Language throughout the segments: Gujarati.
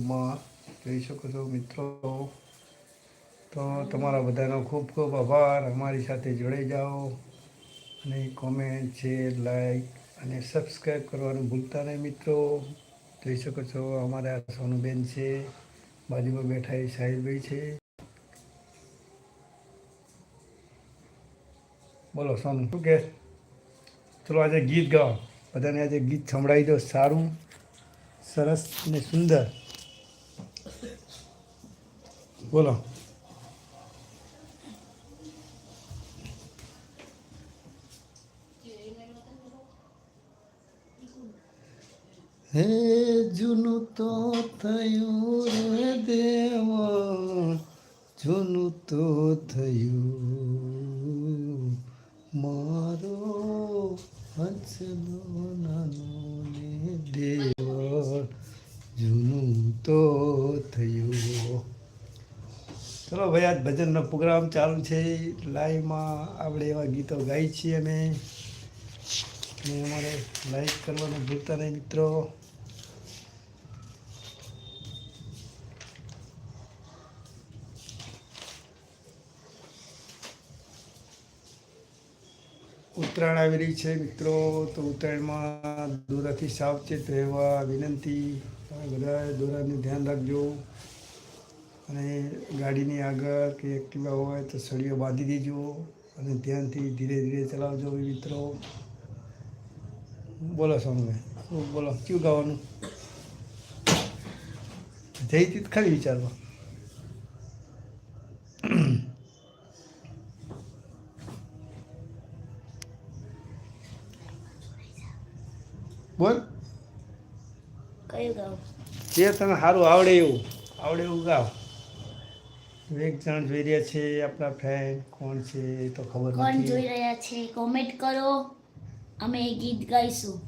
માં જોઈ શકો છો મિત્રો. તો તમારા બધાનો ખૂબ ખૂબ આભાર. અમારી સાથે જોડાઈ જાઓ અને કોમેન્ટ શેર લાઈક અને સબસ્ક્રાઈબ કરવાનું ભૂલતા નહીં મિત્રો. જોઈ શકો છો અમારા સોનુબેન છે, બાજુમાં બેઠા એ સાહિલભાઈ છે. બોલો સોનુ, શું કે? ચલો આજે ગીત ગાઓ. બધાને આજે ગીત સંભળાવી દો. સારું, સરસ અને સુંદર. બોલો. હે જૂનું તો થયું રે દેવ, જૂનું તો થયું. મારો હંસલો નાનો ને જૂનું તો થયું. ચલો ભાઈ, આજ ભજનનો પ્રોગ્રામ ચાલુ છે. લાઈવમાં આપણે એવા ગીતો ગાઈ છીએ અમે અમારે લાઈક કરવાનું ભૂલતા નહીં મિત્રો. ઉત્તરાયણ આવી રહી છે, મિત્રો. તો ઉત્તરાયણમાં દોરાથી સાવચેત રહેવા વિનંતી. તમે બધા દોરાનું ધ્યાન રાખજો. અને ગાડીની આગળ કે એક્ટિવા હોય તો સળીઓ બાંધી દેજો અને ધ્યાનથી ધીરે ધીરે ચલાવજો મિત્રો. બોલો સ્વામી બોલો? કયું ગાવાનું? જઈતી જ ખરી વિચારવા બોલ. કયું ગાવ? જે તને સારું આવડે એવું આવડે એવું ગાવ. એક જણ જોઈ રહ્યા છે આપણા ફ્રેન્ડ કોણ છે તો ખબર કોણ જોઈ રહ્યા છે? કોમેન્ટ કરો. અમે ગીત ગાઈશું.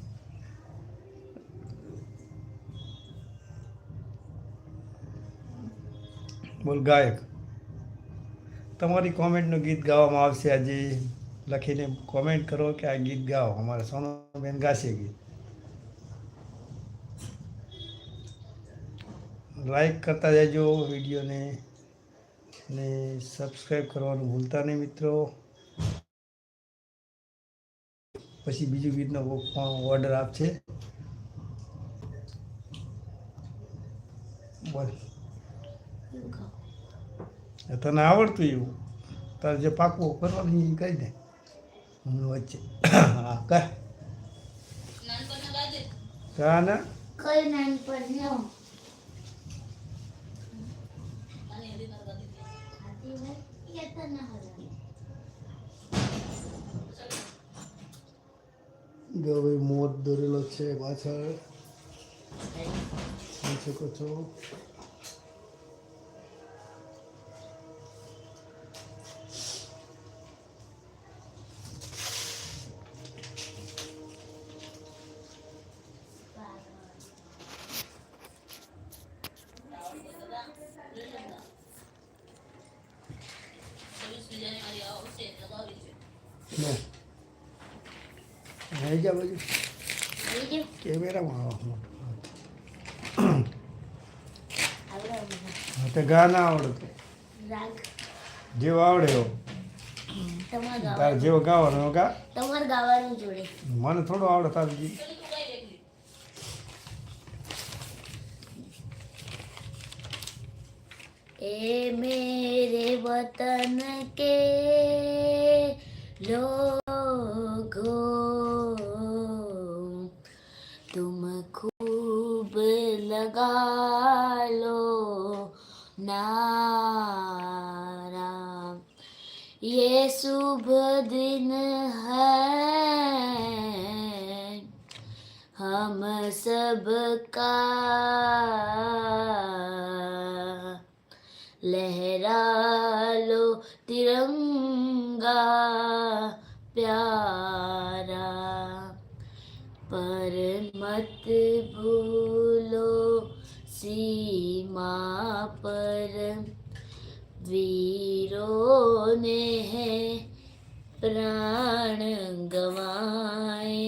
બોલ ગાયક. તમારી કોમેન્ટનું ગીત ગાવામાં આવશે આજે. લખીને કોમેન્ટ કરો કે આ ગીત ગાઓ. અમારા સોનોબેન ગાશે ગીત. લાઈક કરતા જજો વિડીયોને અને સબસ્ક્રાઈબ કરવાનું ભૂલતા નહીં મિત્રો. પછી બીજું ગીતનો ઓર્ડર આપશે તને આવડતું એવું? તારે જે પાકવું કરવાનું એ કહી દે. હું વચ્ચે. હા કર કા ના? એ તો ના હલાવે. જો ભાઈ મોત દોરેલો છે પાછળ જોઈ શકો છો લે આવી જા બાજુ આવી ગયું? કેમેરામાં આવો આવડે મને. હા તો ગા ના આવડતું રાગ જેવો આવડે એવો તમારે તારે ગાવાનું જેવો ગાવાનો એવો ગા તમારે ગાવાનું જોડે મને થોડું આવડે તારું ગીત ए मेरे वतन के लोगो तुम खूब लगा लो नारा ये शुभ दिन है हम सबका लहरा लो तिरंगा प्यारा पर मत भूलो सीमा पर वीरों ने प्राण गवाए